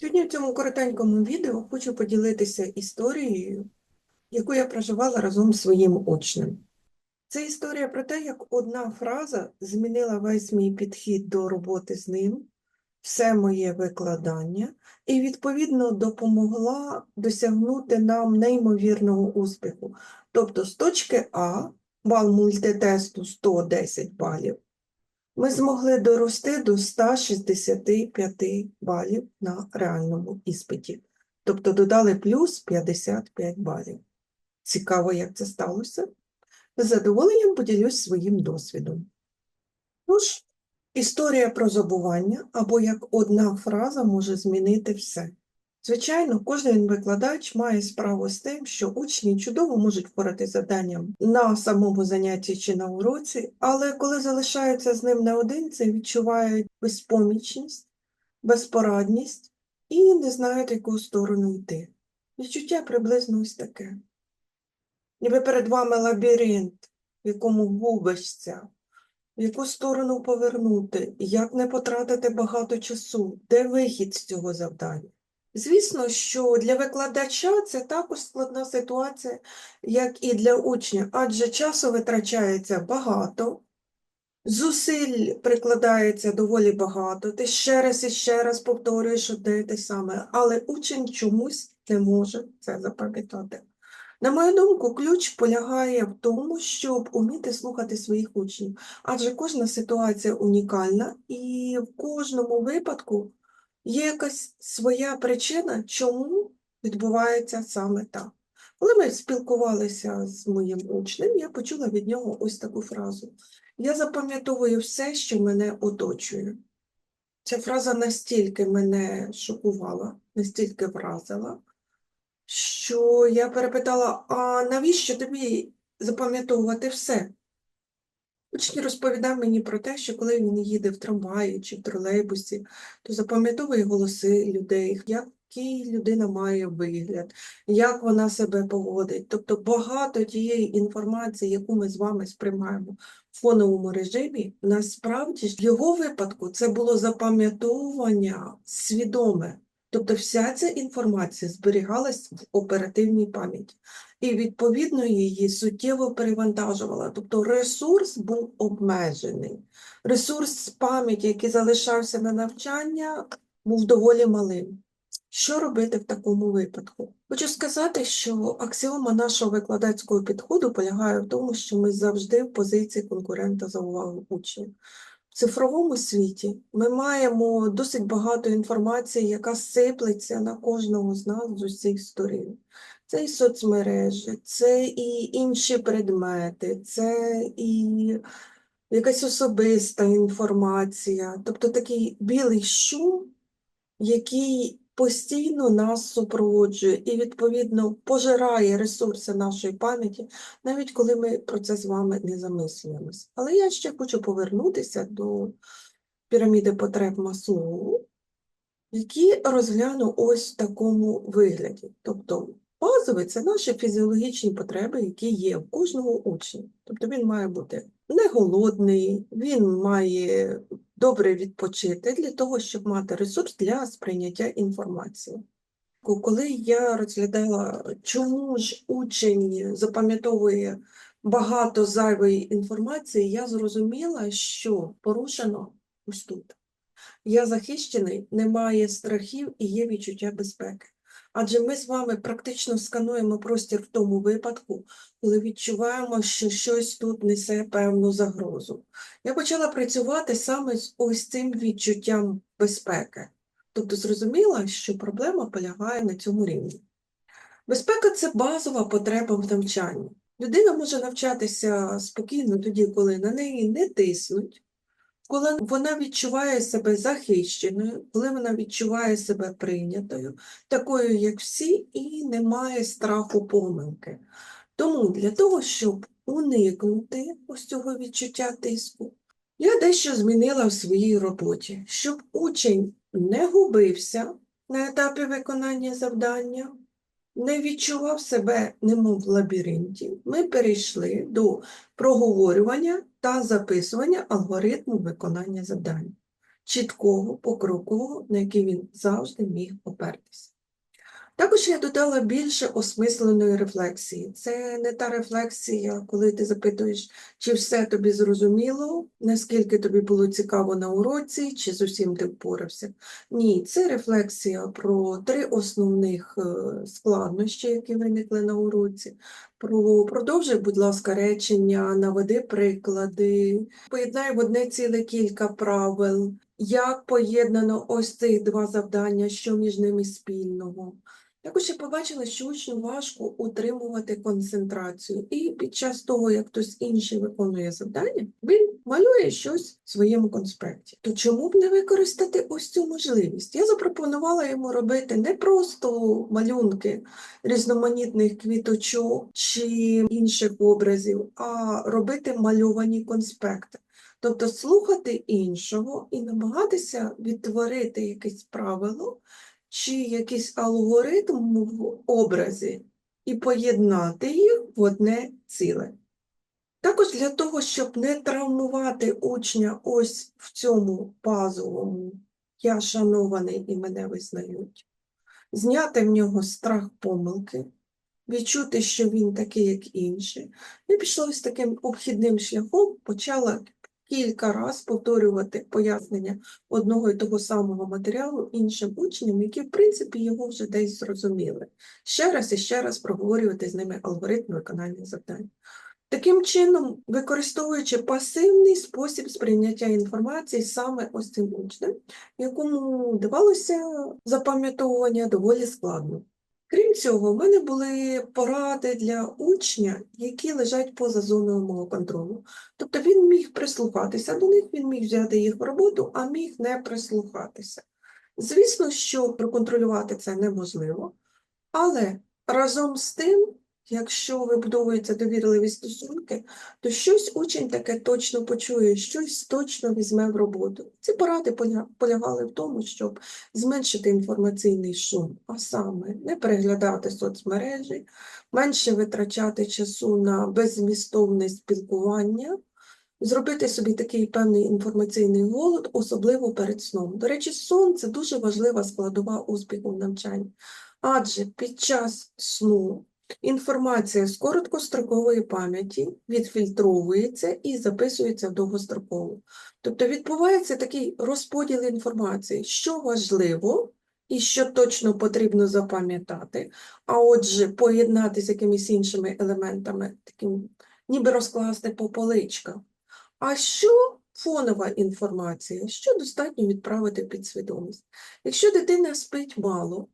Сьогодні в цьому коротенькому відео хочу поділитися історією, яку я проживала разом з своїм учнем. Це історія про те, як одна фраза змінила весь мій підхід до роботи з ним, все моє викладання, і, відповідно, допомогла досягнути нам неймовірного успіху. Тобто, з точки А, бал мультитесту 110 балів, ми змогли дорости до 165 балів на реальному іспиті. Тобто додали плюс 55 балів. Цікаво, як це сталося? З задоволенням поділюсь своїм досвідом. Тож, історія про забування або як одна фраза може змінити все. Звичайно, кожен викладач має справу з тим, що учні чудово можуть впоратися з завданням на самому занятті чи на уроці, але коли залишаються з ним наодинці, відчувають безпомічність, безпорадність і не знають, яку сторону йти. Відчуття приблизно ось таке. Ніби перед вами лабіринт, в якому губишся, в яку сторону повернути, як не потратити багато часу, де вихід з цього завдання. Звісно, що для викладача це також складна ситуація, як і для учня, адже часу витрачається багато, зусиль прикладається доволі багато, ти ще раз і ще раз повторюєш одне і те саме, але учень чомусь не може це запам'ятати. На мою думку, ключ полягає в тому, щоб уміти слухати своїх учнів, адже кожна ситуація унікальна, і в кожному випадку є якась своя причина, чому відбувається саме так. Коли ми спілкувалися з моїм учнем, я почула від нього ось таку фразу: Я запам'ятовую все, що мене оточує. Ця фраза настільки мене шокувала, настільки вразила, що я перепитала: а навіщо тобі запам'ятовувати все? Учень розповідав мені про те, що коли він їде в трамваї чи в тролейбусі, то запам'ятовує голоси людей, який людина має вигляд, як вона себе поводить. Тобто багато тієї інформації, яку ми з вами сприймаємо в фоновому режимі, насправді в його випадку це було запам'ятовування свідоме. Тобто вся ця інформація зберігалась в оперативній пам'яті і, відповідно, її суттєво перевантажувала. Тобто ресурс був обмежений. Ресурс пам'яті, який залишався на навчання, був доволі малим. Що робити в такому випадку? Хочу сказати, що аксіома нашого викладацького підходу полягає в тому, що ми завжди в позиції конкурента за увагу учнів. В цифровому світі ми маємо досить багато інформації, яка сиплеться на кожного з нас з усіх сторін. Це і соцмережі, це і інші предмети, це і якась особиста інформація, тобто такий білий шум, який постійно нас супроводжує і, відповідно, пожирає ресурси нашої пам'яті, навіть коли ми про це з вами не замислюємось. Але я ще хочу повернутися до піраміди потреб Маслоу, які розгляну ось в такому вигляді. Тобто базовий це наші фізіологічні потреби, які є в кожного учня. Тобто він має бути не голодний, він має добре відпочити для того, щоб мати ресурс для сприйняття інформації. Коли я розглядала, чому ж учень запам'ятовує багато зайвої інформації, я зрозуміла, що порушено ось тут. Я захищений, немає страхів і є відчуття безпеки. Адже ми з вами практично скануємо простір в тому випадку, коли відчуваємо, що щось тут несе певну загрозу. Я почала працювати саме з ось цим відчуттям безпеки. Тобто зрозуміла, що проблема полягає на цьому рівні. Безпека це базова потреба в навчанні. Людина може навчатися спокійно тоді, коли на неї не тиснуть, коли вона відчуває себе захищеною, коли вона відчуває себе прийнятою, такою, як всі, і не має страху помилки. Тому для того, щоб уникнути ось цього відчуття тиску, я дещо змінила в своїй роботі, щоб учень не губився на етапі виконання завдання, не відчував себе немов в лабіринті, ми перейшли до проговорювання та записування алгоритму виконання завдань. чіткого, покрокового, на який він завжди міг опертися. Також я додала більше осмисленої рефлексії. Це не та рефлексія, коли ти запитуєш, чи все тобі зрозуміло, наскільки тобі було цікаво на уроці, чи з усім ти впорався. Ні, це рефлексія про три основних е, складнощі, які виникли на уроці. Про продовжуй, будь ласка, речення, наведи приклади, поєднай в одне ціле кілька правил, як поєднано ось цих два завдання, що між ними спільного. Також я побачила, що учню важко утримувати концентрацію, і під час того, як хтось інший виконує завдання, він малює щось в своєму конспекті. То чому б не використати ось цю можливість? Я запропонувала йому робити не просто малюнки різноманітних квіточок чи інших образів, а робити мальовані конспекти. Тобто слухати іншого і намагатися відтворити якесь правило чи якийсь алгоритм в образі і поєднати їх в одне ціле. Також для того, щоб не травмувати учня ось в цьому базовому я шанований і мене визнають, зняти в нього страх помилки, відчути, що він такий, як інші. Я пішла ось таким обхідним шляхом, почала кілька разів повторювати пояснення одного і того самого матеріалу іншим учням, які, в принципі, його вже десь зрозуміли. Ще раз і ще раз проговорювати з ними алгоритм виконання завдань. Таким чином, використовуючи пасивний спосіб сприйняття інформації саме ось цим учнем, якому давалося запам'ятовування доволі складно. Крім цього, в мене були поради для учня, які лежать поза зоною мого контролю. Тобто він міг прислухатися до них, він міг взяти їх в роботу, а міг не прислухатися. Звісно, що проконтролювати це неможливо, але разом з тим, якщо вибудовуються довірливі стосунки, то щось учень таке точно почує, щось точно візьме в роботу. Ці поради полягали в тому, щоб зменшити інформаційний шум, а саме не переглядати соцмережі, менше витрачати часу на беззмістовне спілкування, зробити собі такий певний інформаційний голод, особливо перед сном. До речі, сон це дуже важлива складова успіху в навчанні, адже під час сну інформація з короткострокової пам'яті відфільтровується і записується в довгострокову. Тобто відбувається такий розподіл інформації, що важливо і що точно потрібно запам'ятати, а отже, поєднати з якимись іншими елементами, таким, ніби розкласти по поличках. А що фонова інформація, що достатньо відправити в підсвідомість? Якщо дитина спить мало,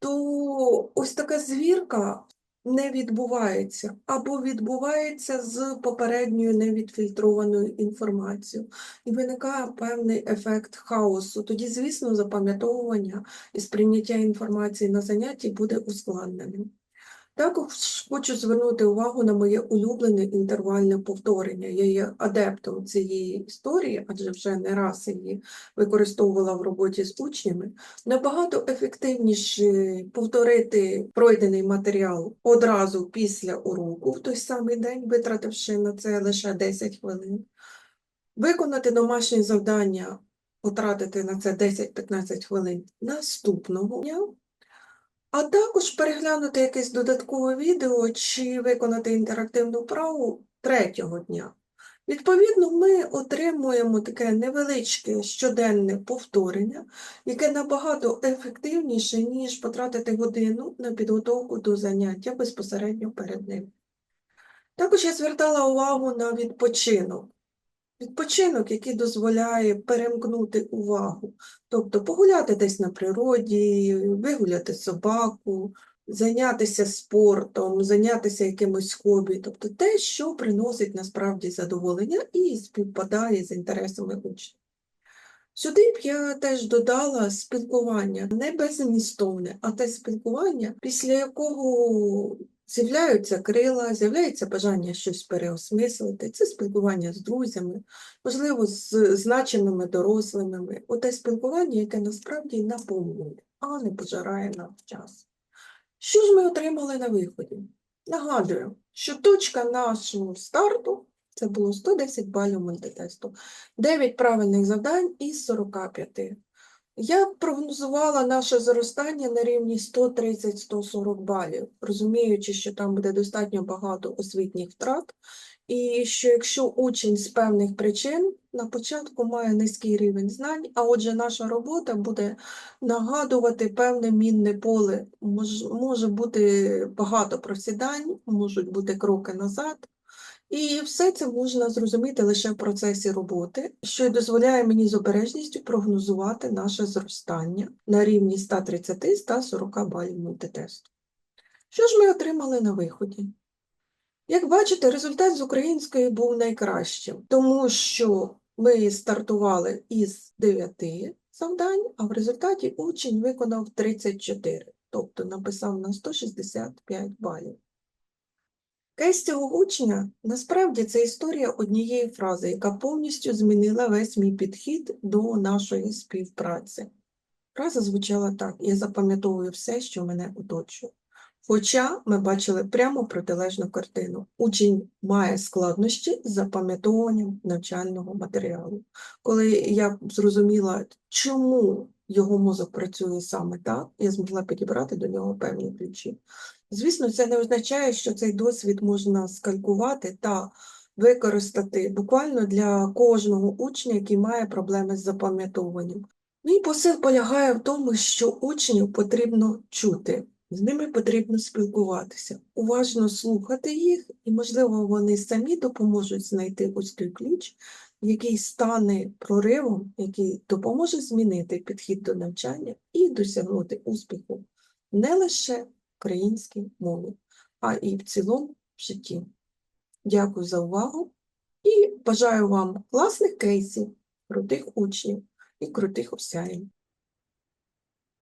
то ось така звірка не відбувається, або відбувається з попередньою невідфільтрованою інформацією. І виникає певний ефект хаосу. Тоді, звісно, запам'ятовування і сприйняття інформації на занятті буде ускладненим. Також хочу звернути увагу на моє улюблене інтервальне повторення. Я є адептом цієї історії, адже вже не раз її використовувала в роботі з учнями. Набагато ефективніше повторити пройдений матеріал одразу після уроку в той самий день, витративши на це лише 10 хвилин. Виконати домашнє завдання, потратити на це 10-15 хвилин наступного дня. А також переглянути якесь додаткове відео чи виконати інтерактивну вправу третього дня. Відповідно, ми отримуємо таке невеличке щоденне повторення, яке набагато ефективніше, ніж потратити годину на підготовку до заняття безпосередньо перед ним. Також я звертала увагу на відпочинок. Відпочинок, який дозволяє перемкнути увагу, тобто погуляти десь на природі, вигуляти собаку, зайнятися спортом, зайнятися якимось хобі, тобто те, що приносить насправді задоволення і співпадає з інтересами учня. Сюди б я теж додала спілкування. Не беззмістовне, а те спілкування, після якого з'являються крила, з'являється бажання щось переосмислити. Це спілкування з друзями, можливо, з значеними дорослими. Оте спілкування, яке насправді наповнює, а не пожирає нам час. Що ж ми отримали на виході? Нагадую, що точка нашого старту Це було 110 балів мультитесту. 9 правильних завдань із 45. Я прогнозувала наше зростання на рівні 130-140 балів, розуміючи, що там буде достатньо багато освітніх втрат, і що якщо учень з певних причин на початку має низький рівень знань, а отже, наша робота буде нагадувати певне мінне поле. Мож, може бути багато просідань, можуть бути кроки назад. І все це можна зрозуміти лише в процесі роботи, що й дозволяє мені з обережністю прогнозувати наше зростання на рівні 130-140 балів мультитесту. Що ж ми отримали на виході? Як бачите, результат з української був найкращим, тому що ми стартували із 9 завдань, а в результаті учень виконав 34, тобто написав на 165 балів. Кейс цього учня насправді це історія однієї фрази, яка повністю змінила весь мій підхід до нашої співпраці. Фраза звучала так: я запам'ятовую все, що мене оточує. Хоча ми бачили прямо протилежну картину. Учень має складнощі з запам'ятовуванням навчального матеріалу. Коли я зрозуміла, чому його мозок працює саме так, я змогла підібрати до нього певні ключі. Звісно, це не означає, що цей досвід можна скалькувати та використати буквально для кожного учня, який має проблеми з запам'ятовуванням. Мій посил полягає в тому, що учнів потрібно чути, з ними потрібно спілкуватися, уважно слухати їх, і, можливо, вони самі допоможуть знайти ось той ключ, який стане проривом, який допоможе змінити підхід до навчання і досягнути успіху не лише українській мові, а і в цілому в житті. Дякую за увагу і бажаю вам класних кейсів, крутих учнів і крутих осяїв.